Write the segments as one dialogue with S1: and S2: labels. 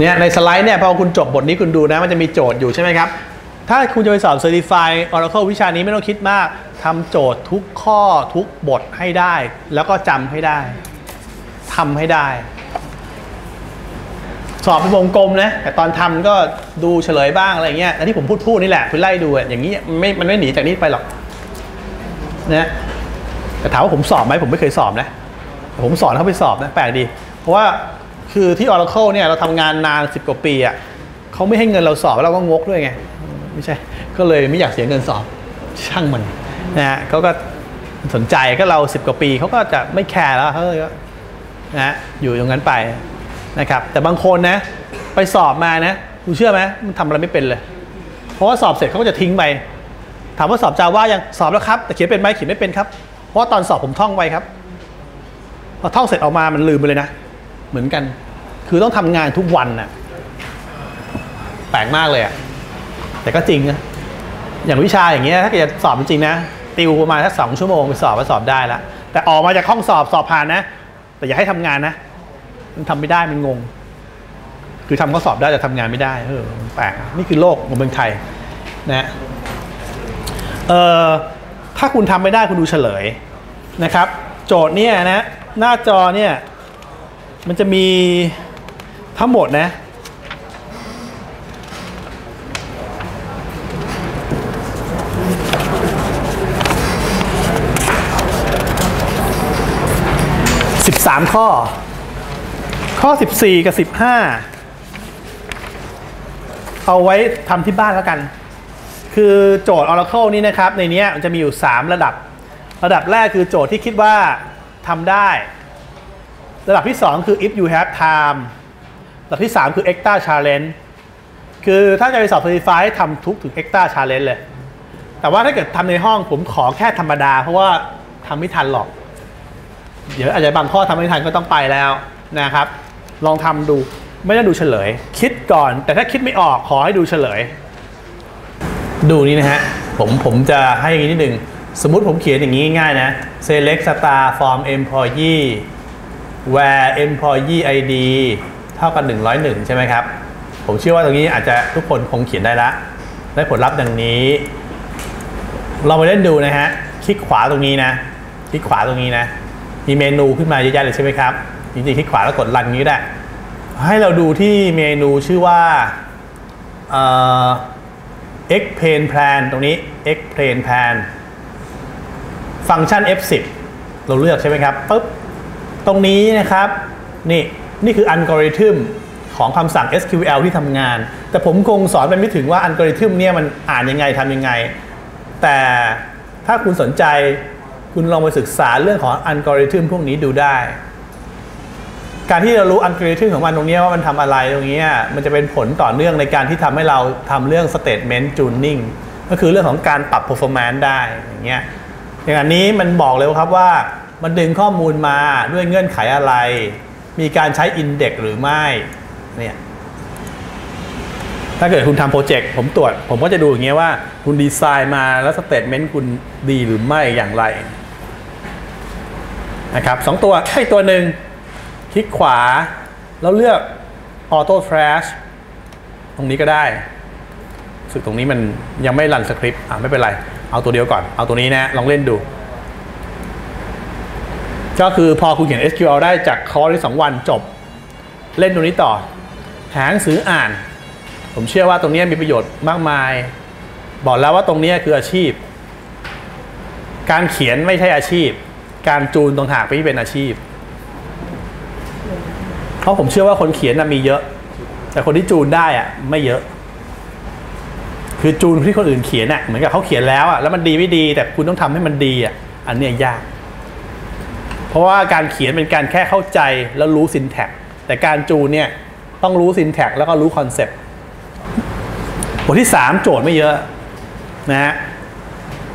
S1: เนี่ยในสไลด์เนี่ยพอคุณจบบทนี้คุณดูนะมันจะมีโจทย์อยู่ใช่ไหมครับ ถ้าคุณจะไปสอบ Certify Oracle วิชานี้ไม่ต้องคิดมากทำโจทย์ทุกข้อทุกบทให้ได้ แล้วก็จำให้ได้ทำให้ได้ สอบเป็นวงกลมนะแต่ตอนทำก็ดูเฉลยบ้างอะไรเงี้ยอันที่ผมพูดพูดนี่แหละคุณไล่ดูอย่างนี้ไม่มันไม่หนีจากนี้ไปหรอกนะแต่ถามว่าผมสอบไหมผมไม่เคยสอบนะแต่ผมสอนเขาไปสอบนะแปลกดี เพราะว่า คือที่ Oracle เนี่ยเราทำงานนานสิบกว่าปีอะเขาไม่ให้เงินเราสอบแล้วเราก็งกด้วยไง ไม่ใช่ ก็เลยไม่อยากเสียเงินสอบช่างมันนะฮะเขาก็สนใจก็เราสิบกว่าปีเขาก็จะไม่แคร์แล้วเขาก็นะฮะอยู่ตรงนั้นไปนะครับ แต่บางคนนะ ไปสอบมานะคุณเชื่อไหมมันทำอะไรไม่เป็นเลย เพราะว่าสอบเสร็จเขาก็จะทิ้งไป ถามว่าสอบจาว่ายังสอบแล้วครับ แต่เขียนเป็นไหมเขียนไม่เป็นครับ เพราะตอนสอบผมท่องไว้ครับ พอท่องเสร็จออกมามันลืมไปเลยนะ เหมือนกัน คือต้องทำงานทุกวันน่ะแปลกมากเลยอะแต่ก็จริงนะอย่างวิชาอย่างเงี้ยถ้าเกิดจะสอบจริงนะ ติวประมาณสักสองชั่วโมงไปสอบก็สอบได้ล้วแต่ออกมาจากห้องสอบสอบผ่านนะ แต่อย่าให้ทำงานนะ มันทำไม่ได้มันงง คือทำข้อสอบได้แต่ทำงานไม่ได้เออแปลกอะนี่คือโลกของเมืองไทยนะเออถ้าคุณทำไม่ได้คุณดูเฉลยนะครับ โจทย์เนี่ยนะหน้าจอเนี่ย มันจะมีทั้งหมดนะ 13 ข้อ ข้อ 14 กับ 15 เอาไว้ทำที่บ้านแล้วกัน คือโจทย์ Oracle นี่นะครับ ในนี้มันจะมีอยู่ 3 ระดับ ระดับแรกคือโจทย์ที่คิดว่าทำได้ ระดับที่ 2 คือ if you have time ระดับที่ 3 คือ extra challenge คือถ้าจะไปสอบ certify ทำทุกถึง extra challenge เลย แต่ว่าถ้าเกิดทำในห้องผมขอแค่ธรรมดา เพราะว่าทำไม่ทันหรอก เดี๋ยวอาจจะบางข้อทำไม่ทันก็ต้องไปแล้วนะครับ ลองทำดูไม่ต้องดูเฉลย คิดก่อน แต่ถ้าคิดไม่ออกขอให้ดูเฉลย ดูนี่นะฮะ ผมผมจะให้อย่างนี้นิดนึง สมมุติผมเขียนอย่างนี้ง่ายนะ select star from employee where employee id เท่ากับ 101 ใช่ไหมครับ ผมเชื่อว่าตรงนี้อาจจะทุกคนคงเขียนได้ละ ได้ผลลัพธ์ดังนี้ เราไปเล่นดูนะฮะ คลิกขวาตรงนี้นะ คลิกขวาตรงนี้นะ มีเมนูขึ้นมาเยอะแยะเลยใช่ไหมครับ จริงๆ คลิกขวาแล้วกดรันนี้ได้ ให้เราดูที่เมนูชื่อว่าเอ่อ x plane plan ตรงนี้ x plane plan ฟังก์ชัน f10 เราเลือกใช่ไหมครับปุ๊บ ตรงนี้นะครับนี่นี่คืออัลกอริทึมของคำสั่ง SQL ที่ทำงาน แต่ผมคงสอนไปไม่ถึงว่าอัลกอริทึมเนี่ยมันอ่านยังไงทำยังไง แต่ถ้าคุณสนใจคุณลองไปศึกษาเรื่องของอัลกอริทึมพวกนี้ดูได้ การที่เรารู้อัลกอริทึมของมันตรงนี้ว่ามันทำอะไรตรงนี้มันจะเป็นผลต่อเนื่องในการที่ทำให้เราทำเรื่อง statement tuning ก็คือเรื่องของการปรับ performance ได้อย่างเงี้ยอย่างอันนี้มันบอกเลยครับว่า มันดึงข้อมูลมาด้วยเงื่อนไขอะไร มีการใช้ index หรือไม่เนี่ยถ้าเกิดคุณทำโปรเจกต์ผมตรวจ ผมก็จะดูอย่างเงี้ยว่าคุณดีไซน์มาแล้วสเตทเมนต์คุณดีหรือไม่อย่างไรนะครับสองตัวให้ตัวหนึ่งคลิกขวา แล้วเลือก Auto Flash ตรงนี้ก็ได้สึกตรงนี้มันยังไม่รันสคริปต์อะไม่เป็นไร เอาตัวเดียวก่อน เอาตัวนี้นะ ลองเล่นดู ก็คือพอคุณเขียน SQL ได้จากคอร์สที่2วันจบ เล่นตรงนี้ต่อ หาหนังสืออ่าน ผมเชื่อว่าตรงนี้มีประโยชน์มากมาย บอกแล้วว่าตรงนี้คืออาชีพ การเขียนไม่ใช่อาชีพ การจูนตรงหากไปที่เป็นอาชีพ เพราะผมเชื่อว่าคนเขียนมีเยอะ แต่คนที่จูนได้อะไม่เยอะ คือจูนที่คนอื่นเขียนอะเหมือนกับเขาเขียนแล้วอะแล้วมันดีไม่ดี แต่คุณต้องทำให้มันดีอะอันเนี้ยยาก ราะว่าการเขียนเป็นการแค่เข้าใจแล้วรู้ซินแท็กแต่การจูนเนี่ยต้องรู้ซินแท็กแล้วก็รู้คอนเซปต์บทที่ 3 โจทย์ไม่เยอะนะฮะ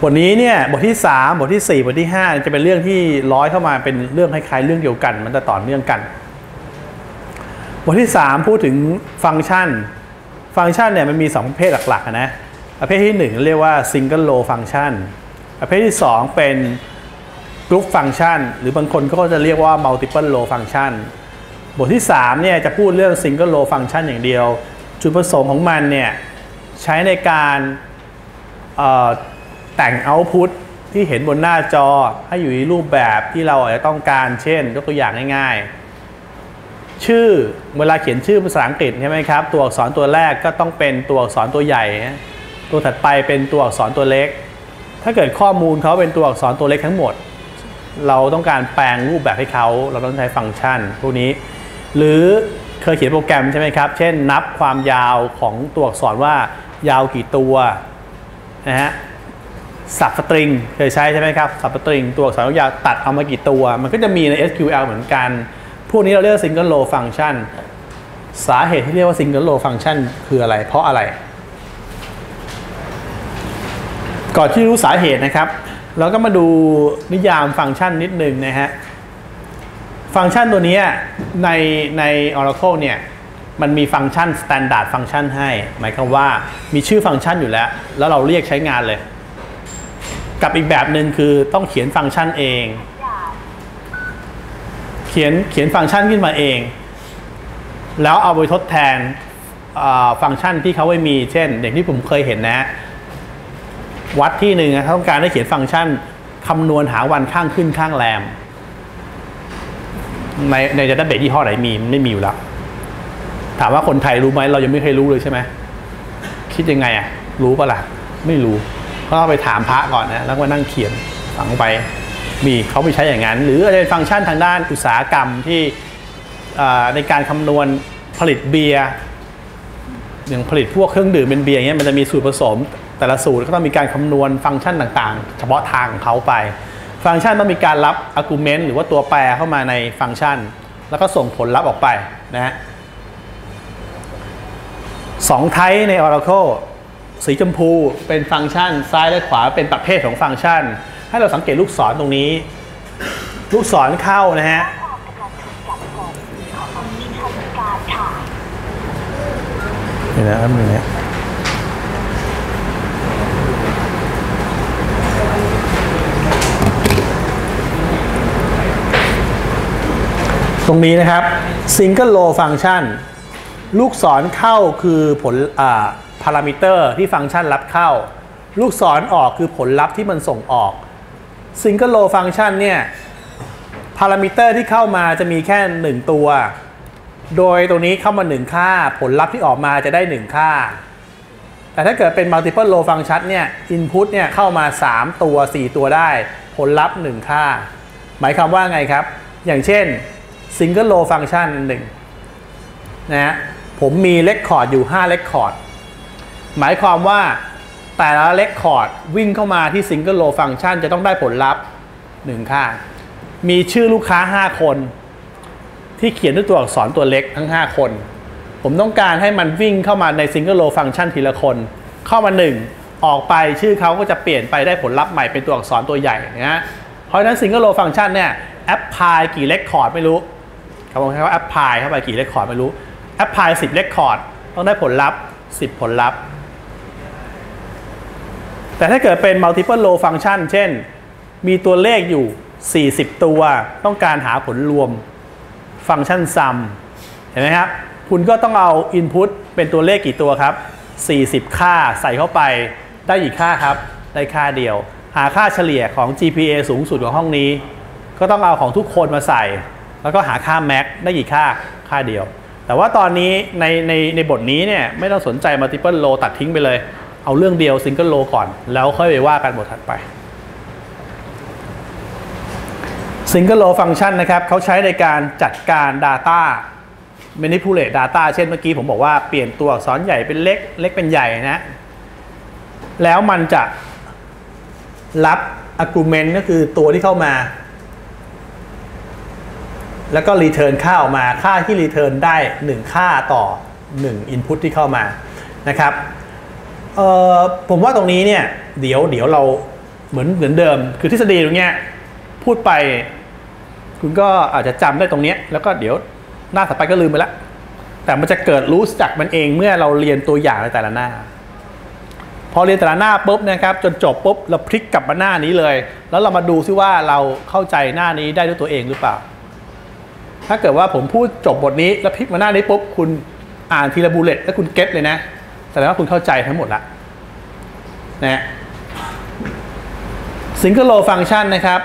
S1: บทนี้เนี่ยบทที่ 3 บทที่ 4 บทที่ 5 จะเป็นเรื่องที่ร้อยเข้ามาเป็นเรื่องคล้ายๆเรื่องเดียวกัน มันจะต่อเนื่องกัน บทที่ 3 พูดถึงฟังก์ชัน ฟังก์ชันเนี่ยมันมี 2 ประเภทหลักๆนะประเภทที่ 1 เรียกว่า single row function ประเภทที่ 2 เป็น group function หรือบางคนก็จะเรียกว่า multiple row function บทที่ 3 เนี่ยจะพูดเรื่อง single row function อย่างเดียว จุดประสงค์ของมันเนี่ยใช้ในการแต่ง output ที่เห็นบนหน้าจอให้อยู่ในรูปแบบที่เราอาจจะต้องการ เช่นยกตัวอย่างง่ายๆ ชื่อเวลาเขียนชื่อภาษาอังกฤษใช่ไหมครับ ตัวอักษรตัวแรกก็ต้องเป็นตัวอักษรตัวใหญ่ ตัวถัดไปเป็นตัวอักษรตัวเล็ก ถ้าเกิดข้อมูลเขาเป็นตัวอักษรตัวเล็กทั้งหมด เราต้องการแปลงรูปแบบให้เขา เราต้องใช้ฟังก์ชันพวกนี้ หรือเคยเขียนโปรแกรมใช่ไหมครับ เช่นนับความยาวของตัวอักษรว่ายาวกี่ตัวนะฮะสับสตริงเคยใช้ใช่ไหมครับสับสตริงตัวอักษรยาวตัดเอามากี่ตัว มันก็จะมีใน SQL เหมือนกัน พวกนี้เราเรียก single row function สาเหตุที่เรียกว่า single row function คืออะไร เพราะอะไร ก่อนที่รู้สาเหตุนะครับ เราก็มาดูนิยามฟังก์ชันนิดหนึ่งนะฮะ ฟังก์ชันตัวนี้ในใน Oracle เนี่ย มันมีฟังก์ชัน standard ฟังก์ชันให้ หมายความว่ามีชื่อฟังก์ชันอยู่แล้ว แล้วเราเรียกใช้งานเลย กับอีกแบบหนึ่งคือต้องเขียนฟังก์ชันเอง เขียนเขียนฟังก์ชันขึ้นมาเอง แล้วเอาไปทดแทนฟังก์ชันที่เขาไม่มี เช่นอย่างที่ผมเคยเห็นนะ วัดที่หนึ่งเขาต้องการให้เขียนฟังก์ชันคำนวณหาวันข้างขึ้นข้างแรม ในในดัตเตอร์เบสยี่ห้อไหนมีไม่มีอยู่แล้ว ถามว่าคนไทยรู้ไหมเรายังไม่เคยรู้เลยใช่ไหมคิดยังไงอะรู้ปะล่ะ ไม่รู้ก็ไปถามพระก่อนนะแล้วก็นั่งเขียนฝังไป มีเขาไปใช้อย่างนั้น หรืออาจจะเป็นฟังก์ชันทางด้านอุตสาหกรรมที่ในการคำนวณผลิตเบียร์อย่างผลิตพวกเครื่องดื่มเป็นเบียร์เงี้ยมันจะมีสูตรผสม แต่ละสูตรก็ต้องมีการคำนวณฟังก์ชันต่างๆ เฉพาะทางของเขาไป ฟังก์ชันต้องมีการรับ argument หรือว่าตัวแปรเข้ามาในฟังก์ชัน แล้วก็ส่งผลลัพธ์ออกไปนะฮะสองไทป์ใน Oracle สีชมพูเป็นฟังก์ชัน ซ้ายและขวาเป็นประเภทของฟังก์ชัน ให้เราสังเกตลูกศรตรงนี้ ลูกศรเข้านะฮะนี่นะครับนี่น ตรงนี้นะครับ single row function ลูกศรเข้าคือผลพารามิเตอร์ที่ฟังก์ชันรับเข้า ลูกศรออกคือผลลัพธ์ที่มันส่งออก single row function เนี่ยพารามิเตอร์ที่เข้ามาจะมีแค่ 1 ตัว โดยตรงนี้เข้ามา 1 ค่า ผลลัพธ์ที่ออกมาจะได้ 1 ค่า แต่ถ้าเกิดเป็น multiple row function เนี่ย input เนี่ยเข้ามา 3 ตัว 4 ตัวได้ ผลลัพธ์ 1 ค่า หมายความว่าไงครับ อย่างเช่น single row function 1นะฮะผมมีเลคคอร์ดอยู่5เลคคอร์ดหมายความว่าแต่ละเลคคอร์ดวิ่งเข้ามาที่ single row function จะต้องได้ผลลัพธ์1ค่ามีชื่อลูกค้า 5 คน ที่เขียนด้วยตัวอักษรตัวเล็กทั้ง 5 คน ผมต้องการให้มันวิ่งเข้ามาใน single row function ทีละคน เข้ามา 1 ออกไปชื่อเขาก็จะเปลี่ยนไปได้ผลลัพธ์ใหม่เป็นตัวอักษรตัวใหญ่นะเพราะฉะนั้น single row function เนี่ยแอปพลายกี่เลคคอร์ดไม่รู้ เขาบอกว่าแอปพลายเข้าไปกี่เลคคอร์ดไม่รู้แอปพลาย10เลคคอร์ดต้องได้ผลลัพธ์10ผลลัพธ์ แต่ถ้าเกิดเป็น multiple row function เช่น มีตัวเลขอยู่ 40 ตัว ต้องการหาผลรวมฟังก์ชัน sum เห็นไหมครับ คุณก็ต้องเอา input เป็นตัวเลขกี่ตัวครับ 40 ค่าใส่เข้าไปได้กี่ค่าครับ ได้ค่าเดียว หาค่าเฉลี่ยของ GPA สูงสุดของห้องนี้ ก็ต้องเอาของทุกคนมาใส่ แล้วก็หาค่า max ได้กี่ค่าค่าเดียว แต่ว่าตอนนี้ในในในบทนี้เนี่ยไม่ต้องสนใจ multiple row ตัดทิ้งไปเลย เอาเรื่องเดียว single row ก่อน แล้วค่อยไปว่ากันบทถัดไป single row function นะครับเขาใช้ในการจัดการ data manipulate data เช่นเมื่อกี้ผมบอกว่าเปลี่ยนตัวอักษรใหญ่เป็นเล็ก เล็กเป็นใหญ่นะ แล้วมันจะรับ argument ก็คือตัวที่เข้ามา แล้วก็ return ค่าออกมาค่าที่ return ได้ 1 ค่าต่อ 1 input ที่เข้ามานะครับผมว่าตรงนี้เนี่ยเดี๋ยวเดี๋ยวเราเหมือนเหมือนเดิม คือทฤษฎีตรงเนี้ยพูดไป คุณก็อาจจะจำได้ตรงเนี้ยแล้วก็เดี๋ยวหน้าถัดไปก็ลืมไปละแต่มันจะเกิดรู้จักมันเองเมื่อเราเรียนตัวอย่างในแต่ละหน้า พอเรียนแต่ละหน้าปุ๊บนะครับ จนจบปุ๊บเราพลิกกลับมาหน้านี้เลย แล้วเรามาดูซิว่าเราเข้าใจหน้านี้ได้ด้วยตัวเองหรือเปล่า ถ้าเกิดว่าผมพูดจบบทนี้แล้วพลิกมาหน้านี้ปุ๊บคุณอ่านทีละบูเลตแล้วคุณเก็ตเลยนะแสดงว่าคุณเข้าใจทั้งหมดละนะซิงเกิลโลฟังชันนะครับ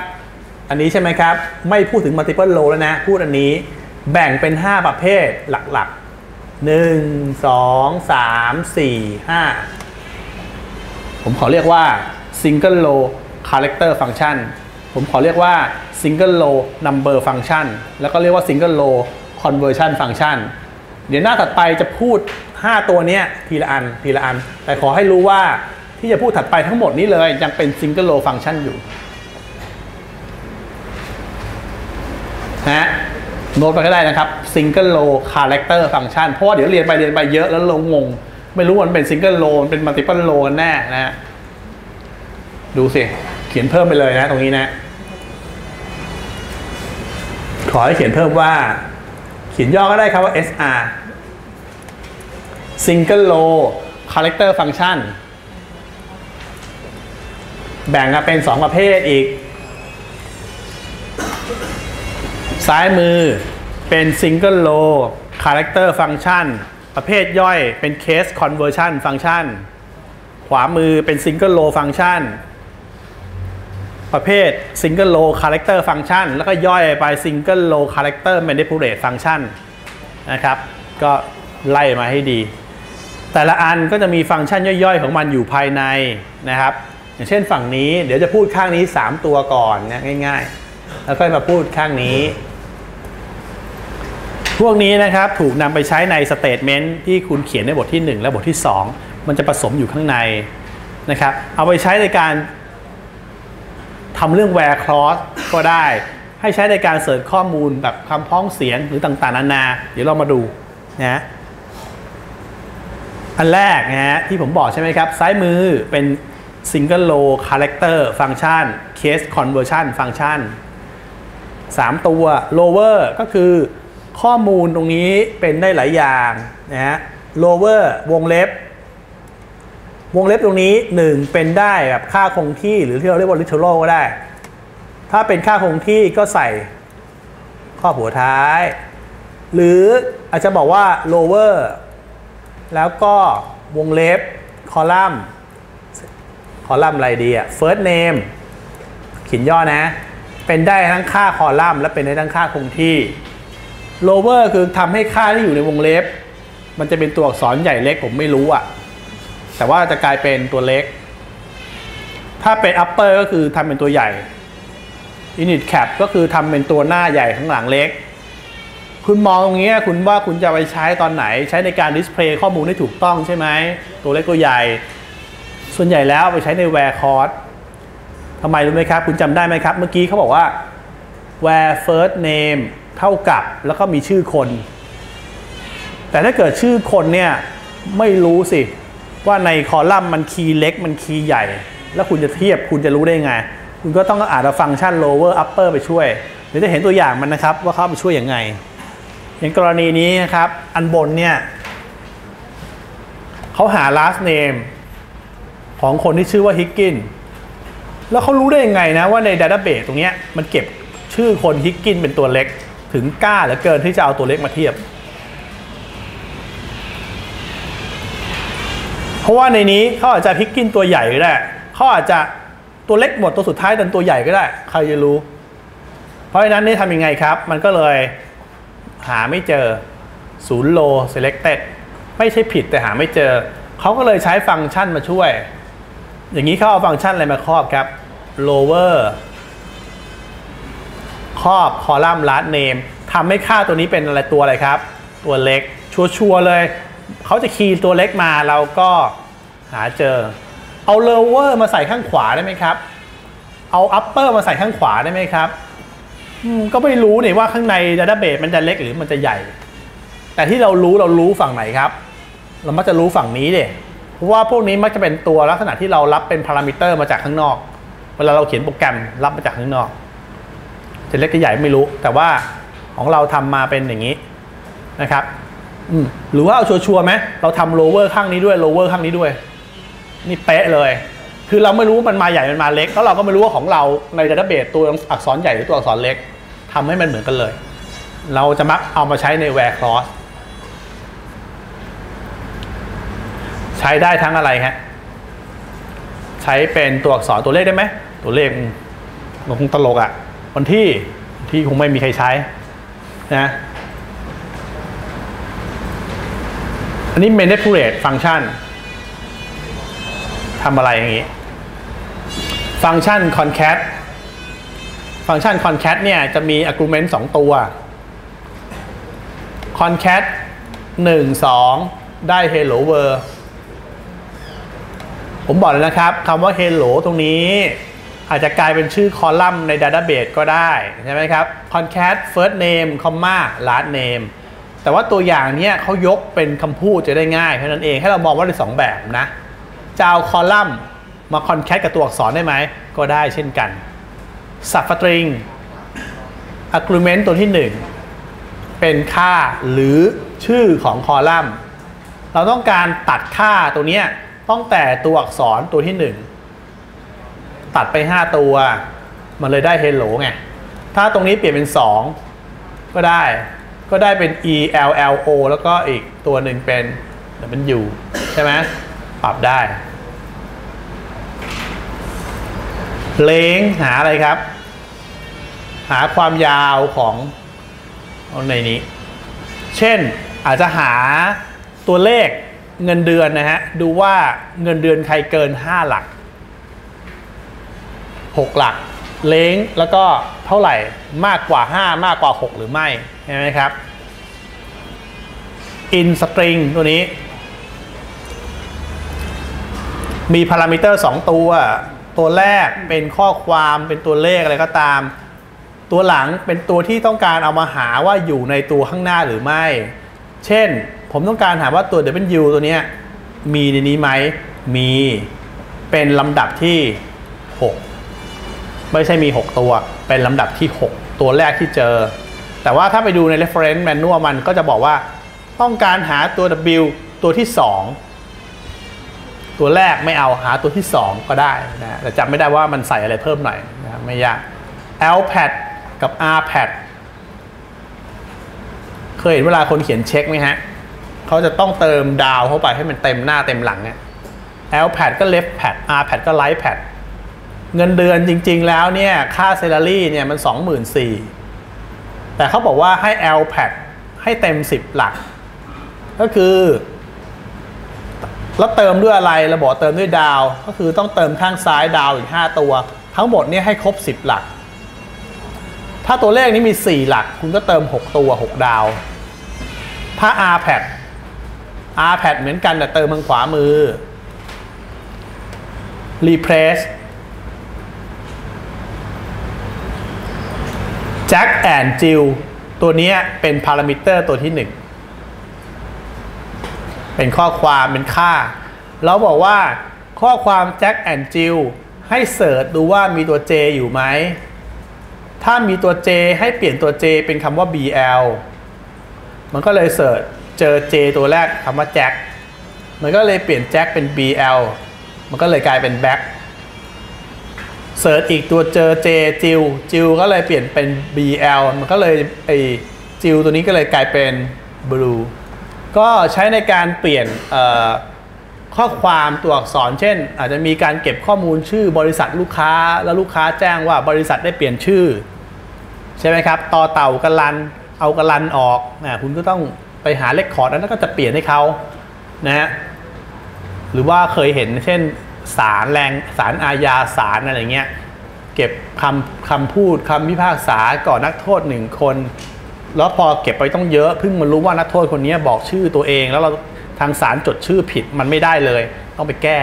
S1: อันนี้ใช่ไหมครับ ไม่พูดถึงมัลติเ l ิลโลแล้วนะ พูดอันนี้แบ่งเป็น 5 ประเภทหลักๆ 1 2 3 4 5 ผมขอเรียกว่า Single Low Character Function ผมขอเรียกว่า Single Low Number Function แล้วก็เรียกว่า Single Low Conversion Function เดี๋ยวหน้าถัดไปจะพูด 5 ตัวนี้ทีละอันทีละอัน แต่ขอให้รู้ว่าที่จะพูดถัดไปทั้งหมดนี้เลยยังเป็น Single Low Function อยู่นะฮะโน้ตไปก็ได้นะครับ Single Low Character Function เพราะว่าเดี๋ยวเรียนไปเรียนไปเยอะแล้วลงงง ไม่รู้มันเป็น Single Low มันเป็น Multiple Low กันแน่นะฮะดูสิ เขียนเพิ่มไปเลยนะตรงนี้นะ อให้เขียนเพิ่มว่า เขียนย่อก็ได้ครับว่า SR Single Low Character Function แบ่งกันเป็น 2 ประเภทอีก ซ้ายมือเป็น Single Low Character Function ประเภทย่อยเป็น Case Conversion Function ขวามือเป็น Single Low Function ประเภท Single Low Character Function แล้วก็ย่อยไป Single Low Character Manipulate Function นะครับ ก็ไล่มาให้ดี แต่ละอันก็จะมีฟังก์ชันย่อยๆ ของมันอยู่ภายในนะครับ อย่างเช่นฝั่งนี้เดี๋ยวจะพูดข้างนี้ 3 ตัวก่อนนะง่าย ๆ แล้วค่อยมาพูดข้างนี้ พวกนี้นะครับถูกนำไปใช้ในสเตทเมนต์ที่คุณเขียนในบทที่ 1 และบทที่ 2 มันจะผสมอยู่ข้างในนะครับ เอาไปใช้ในการ ทำเรื่อง where clause ก็ได้ ให้ใช้ในการเสิร์ชข้อมูลแบบคำพ้องเสียงหรือต่างๆ นานา เดี๋ยวเรามาดูนะอันแรกนะฮะที่ผมบอกใช่ไหมครับ ซ้ายมือเป็น single low character function case conversion function 3 ตัว lower ก็คือข้อมูลตรงนี้เป็นได้หลายอย่างนะฮะ lower วงเล็บ วงเล็บตรงนี้ 1 เป็นได้แบบค่าคงที่หรือที่เราเรียกว่า literal ก็ได้ ถ้าเป็นค่าคงที่ก็ใส่ข้อหัวท้าย หรืออาจจะบอกว่า lower แล้วก็วงเล็บคอลัมน์คอลัมน์อะไรดีอะ first name ขีนย่อนะ เป็นได้ทั้งค่าคอลัมน์และเป็นได้ทั้งค่าคงที่ lower คือทำให้ค่าที่อยู่ในวงเล็บ มันจะเป็นตัวอักษรใหญ่เล็กผมไม่รู้อะ แต่ว่าจะกลายเป็นตัวเล็ก ถ้าเป็น upper ก็คือทำเป็นตัวใหญ่ unit cap ก็คือทำเป็นตัวหน้าใหญ่ข้างหลังเล็ก คุณมองตรงนี้คุณว่าคุณจะไปใช้ตอนไหน ใช้ในการดิสเพลย์ข้อมูลได้ถูกต้องใช่ไหม ตัวเล็กตัวใหญ่ ส่วนใหญ่แล้วไปใช้ใน where cost ทำไมรู้ไหมครับ คุณจำได้ไหมครับ เมื่อกี้เขาบอกว่า where first name เท่ากับแล้วก็มีชื่อคน แต่ถ้าเกิดชื่อคนเนี่ยไม่รู้สิ ว่าในคอลัมน์มันคีย์เล็กมันคีย์ใหญ่ แล้วคุณจะเทียบคุณจะรู้ได้ไง คุณก็ต้องอ่าจจะฟังก์ชัน lower upper ไปช่วยเดี๋ยวจะเห็นตัวอย่างมันนะครับ ว่าเขาไปช่วยยังไง อย่างกรณีนี้นะครับ อันบนเนี่ยเขาหา last name ของคนที่ชื่อว่าฮิกกินแล้วเขารู้ได้ยังไงนะว่าในดัตเตอร์เบสตรงนี้มันเก็บชื่อคนฮิกกินเป็นตัวเล็ก ถึงกล้าเหลือเกินที่จะเอาตัวเล็กมาเทียบ เพราะว่าในนี้เขาอาจจะฮิกกินตัวใหญ่ก็ได้เขาอาจจะตัวเล็กหมดตัวสุดท้ายเป็นตัวใหญ่ก็ได้ ใครจะรู้ เพราะฉะนั้นนี่ทำยังไงครับ มันก็เลยหาไม่เจอศูนย์โล selected ไม่ใช่ผิดแต่หาไม่เจอ เขาก็เลยใช้ฟังก์ชันมาช่วย อย่างนี้เขาเอาฟังก์ชันอะไรมาครอบครับ lower ครอบคอลัมน์ last name ทำให้ค่าตัวนี้เป็นอะไรตัวอะไรครับ ตัวเล็กชัวร์ๆเลย เขาจะคีย์ตัวเล็กมาเราก็หาเจอ เอา lower มาใส่ข้างขวาได้ไหมครับ เอา upper มาใส่ข้างขวาได้ไหมครับก็ไม่รู้เนี่ยว่าข้างในดัตเตอร์เบสมันจะเล็กหรือมันจะใหญ่ แต่ที่เรารู้เรารู้ฝั่งไหนครับ เรามักจะรู้ฝั่งนี้เด็เพราะว่าพวกนี้มักจะเป็นตัวลักษณะที่เรารับเป็นพารามิเตอร์มาจากข้างนอก เวลาเราเขียนโปรแกรมรับมาจากข้างนอก จะเล็กจะใหญ่ไม่รู้ แต่ว่าของเราทำมาเป็นอย่างนี้นะครับ หรือว่าเอาชัวร์ๆไหมเราทำโลเวอร์ข้างนี้ด้วยโลเวอร์ข้างนี้ด้วย นี่เป๊ะเลย คือเราไม่รู้มันมาใหญ่มันมาเล็กแล้วเราก็ไม่รู้ว่าของเราในดัตเตอร์เบสตัวอักษรใหญ่หรือตัวอักษรเล็กทำให้มันเหมือนกันเลย เราจะมักเอามาใช้ใน where clause ใช้ได้ทั้งอะไรฮะใช้เป็นตัวอักษรตัวเลขได้ไหมตัวเลขมันคงตลกอะ่ะวันที่ที่คงไม่มีใครใช้นะ อันนี้ manipulate function ทำอะไรอย่างนี้ ฟังก์ชัน concat ฟังก์ชัน concat เนี่ยจะมี argument 2 ตัว concat 1 2 ได้ hello world ผมบอกเลยนะครับคำว่า hello ตรงนี้ อาจจะกลายเป็นชื่อคอลัมน์ใน database ก็ได้ ใช่ไหมครับ concat first name comma last name แต่ว่าตัวอย่างเนี้ยเขายกเป็นคำพูดจะได้ง่ายแค่านั้นเองให้เรามองว่าได้สองแบบนะจะเอาคอลัมน์มา concat กับตัวอักษรได้ไหม ก็ได้เช่นกัน substring argument ตัวที่ 1 เป็นค่าหรือชื่อของคอลัมน์ เราต้องการตัดค่าตัวนี้ต้องแต่ตัวอักษรตัวที่ 1 ตัดไป 5 ตัว มันเลยได้ hello ไง ถ้าตรงนี้เปลี่ยนเป็น 2 ก็ได้ ก็ได้เป็น e l l o แล้วก็อีกตัวหนึ่งเป็นเป็น u ใช่ไหมปรับได้ เลงหาอะไรครับ หาความยาวของในนี้ เช่นอาจจะหาตัวเลขเงินเดือนนะฮะ ดูว่าเงินเดือนใครเกิน 5 หลัก 6 หลัก เล้งแล้วก็เท่าไหร่มากกว่า 5 มากกว่า 6 หรือไม่ใช่ไหมครับ in string ตัวนี้ มีพารามิเตอร์ 2 ตัว ตัวแรกเป็นข้อความเป็นตัวเลขอะไรก็ตาม ตัวหลังเป็นตัวที่ต้องการเอามาหาว่าอยู่ในตัวข้างหน้าหรือไม่ เช่น ผมต้องการหาว่าตัว W ตัวนี้มีในนี้ไหมมีเป็นลำดับที่ 6 ไม่ใช่มี 6 ตัว เป็นลำดับที่ 6 ตัวแรกที่เจอ แต่ว่าถ้าไปดูใน reference manual มันก็จะบอกว่า ต้องการหาตัว W ตัวที่ 2 ตัวแรกไม่เอาหาตัวที่ 2 ก็ได้นะแต่จำไม่ได้ว่ามันใส่อะไรเพิ่มหน่อยนะไม่ยาก lpad กับ rpad เคยเห็นเวลาคนเขียนเช็คไหมฮะเขาจะต้องเติมดาวเข้าไปให้มันเต็มหน้าเต็มหลังเนี่ย lpad ก็ left pad rpad ก็ right pad เงินเดือนจริง ๆ แล้วเนี่ยค่า salary เนี่ยมัน24,000แต่เขาบอกว่าให้ lpad ให้เต็ม 10 หลัก ก็คือแล้วเติมด้วยอะไรเราบอกเติมด้วยดาว ก็คือต้องเติมข้างซ้ายดาวอีก 5 ตัว ทั้งหมดเนี่ยให้ครบ 10 หลัก ถ้าตัวเลขนี้มี 4 หลัก คุณก็เติม 6 ตัว 6 ดาว ถ้า rpad rpad เหมือนกันแต่เติมทางขวามือ replace Jack and Jill ตัวนี้เป็นพารามิเตอร์ตัวที่ 1 เป็นข้อความเป็นค่า เราบอกว่าข้อความ Jack and Jill ให้เสิร์ชดูว่ามีตัว J อยู่ไหม ถ้ามีตัว J ให้เปลี่ยนตัว J เป็นคำว่า BL มันก็เลยเสิร์ชเจอ J ตัวแรกคำว่า Jack มันก็เลยเปลี่ยน Jack เป็น BL มันก็เลยกลายเป็น Back เสิร์ชอีกตัวเจอ J จิวจิวก็เลยเปลี่ยนเป็น BL มันก็เลยไอจิวตัวนี้ก็เลยกลายเป็น Blue ก็ใช้ในการเปลี่ยนข้อความตัวอักษร เช่น อาจจะมีการเก็บข้อมูลชื่อบริษัทลูกค้า แล้วลูกค้าแจ้งว่าบริษัทได้เปลี่ยนชื่อ ใช่ไหมครับต่อเต่ากระลันเอากระลันออกนะคุณก็ต้องไปหาเลคคอร์ดแล้วก็จะเปลี่ยนให้เขานะฮะหรือว่าเคยเห็นเช่น ศาลแรงศาลอาญาศาลอะไรเงี้ยเก็บคำคำพูดคำพิพากษาก่อนนักโทษหนึ่งคน แล้วพอเก็บไปต้องเยอะเพิ่งมารู้ว่านักโทษคนนี้บอกชื่อตัวเอง แล้วเราทางศาลจดชื่อผิดมันไม่ได้เลย ต้องไปแก้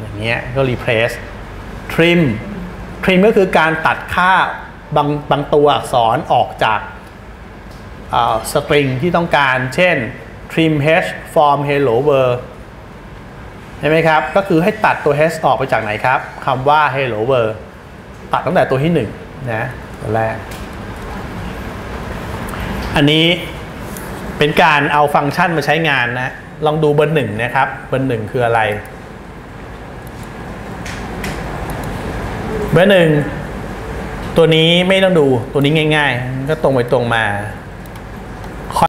S1: อย่างเงี้ยก็ replace trim trim ก็คือการตัดค่าบางบางตัวอักษรออกจากสตริงที่ต้องการ เช่น trim h form hello world ใช่ไหมครับ ก็คือให้ตัดตัว h ออกไปจากไหนครับคำว่า hello world ตัดตั้งแต่ตัวที่1นะตัวแรก อันนี้เป็นการเอาฟังก์ชันมาใช้งานนะ ลองดูเบอร์หนึ่งนะครับ เบอร์หนึ่งคืออะไร เบอร์หนึ่งตัวนี้ไม่ต้องดูตัวนี้ง่าย ๆ ก็ตรงไปตรงมา